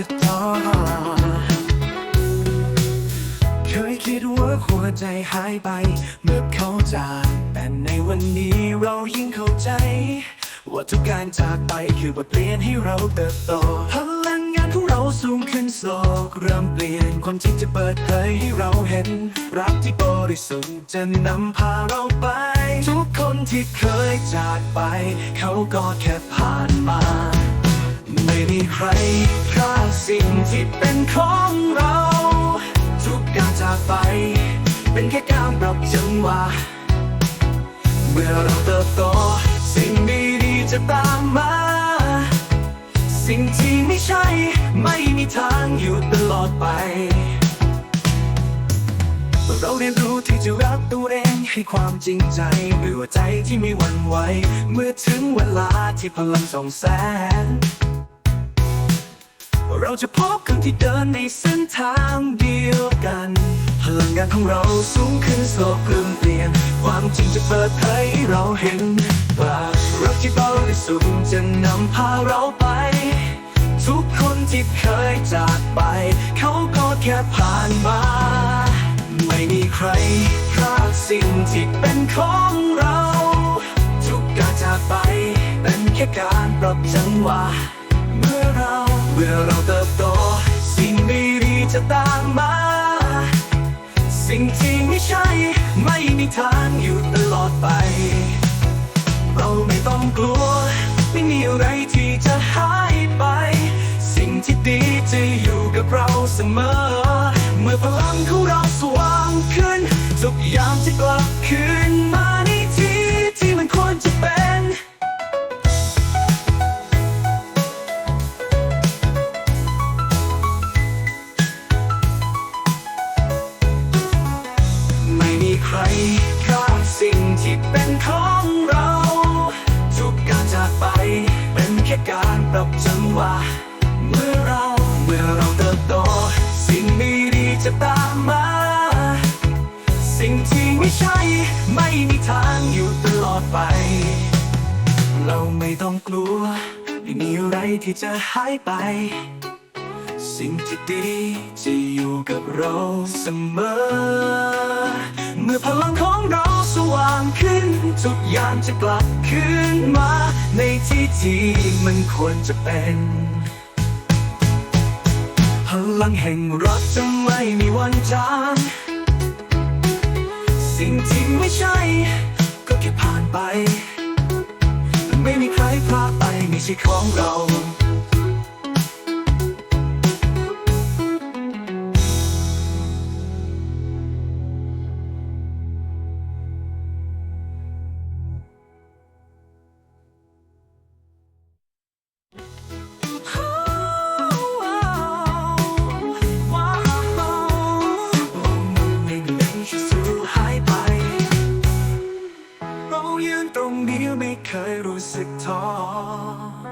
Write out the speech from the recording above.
จะต่อ เคยคิดว่าหัวใจหายไป เมื่อเขาจากแต่ในวันนี้เรายิ่งเข้าใจ ว่าทุกการจากไปคือบทเปลี่ยนให้เราเติบโตพลังงานของเราสูงขึ้นโลกเริ่มเปลี่ยนความจริงจะเปิดเผยให้เราเห็น รักที่บริสุทธิ์จะนำพาเราไป ทุกคนที่เคยจากไป เขาก็แค่ผ่านมา มีใครฆ่าสิ่งที่เป็นของเรา ทุกการจากไป เป็นแค่การปรับจังหวะ เมื่อเราเติบโตสิ่งดีๆจะตามมา สิ่งที่ไม่ใช่ ไม่มีทางอยู่ตลอดไปเราเรียนรู้ที่จะรักตัวเองให้ความจริงใจเมื่อใจที่ไม่หวั่นไหว เมื่อถึงเวลาที่พลังส่องแสง เราจะพบกันที่เดินในเส้นทางเดียวกัน พลังงานของเราสูงขึ้นโลกเริ่มเปลี่ยน ความจริงจะเปิดเผยให้เราเห็นว่ารักที่บริสุทธิ์จะนำพาเราไป ทุกคนที่เคยจากไป เขาก็แค่ผ่านมา ไม่มีใครพลาดสิ่งที่เป็นของเรา ทุกการจากไปเป็นแค่การปรับจังหวะ เราเมื่อเราเติบโต สิ่งดีๆจะตามมา สิ่งที่ไม่ใช่ ไม่มีทางอยู่ตลอดไป เราไม่ต้องกลัว ไม่มีอะไรที่จะหายไป สิ่งที่ดีจะอยู่กับเราเสมอ เมื่อพลังของเราสว่างขึ้น ทุกอย่างจะกลับคืนมา เป็นของเรา ทุกการจากไปเป็นแค่การปรับจังหวะเมื่อเราเมื่อเราเติบโต สิ่งดีๆจะตามมา สิ่งที่ไม่ใช่ ไม่มีทางอยู่ตลอดไป เราไม่ต้องกลัวไม่มีอะไรที่จะหายไป สิ่งที่ดีจะอยู่กับเราเสมอ เมื่อพลังของเรา ว่างขึ้น ทุกอย่างจะกลับคืนมา ในที่ที่มันควรจะเป็น พลังแห่งรักจะไม่มีวันจางสิ่งที่ไม่ใช่ ก็แค่ผ่านไป ไม่มีใครพลาดไปไม่ใช่ของเรา สิกท้อ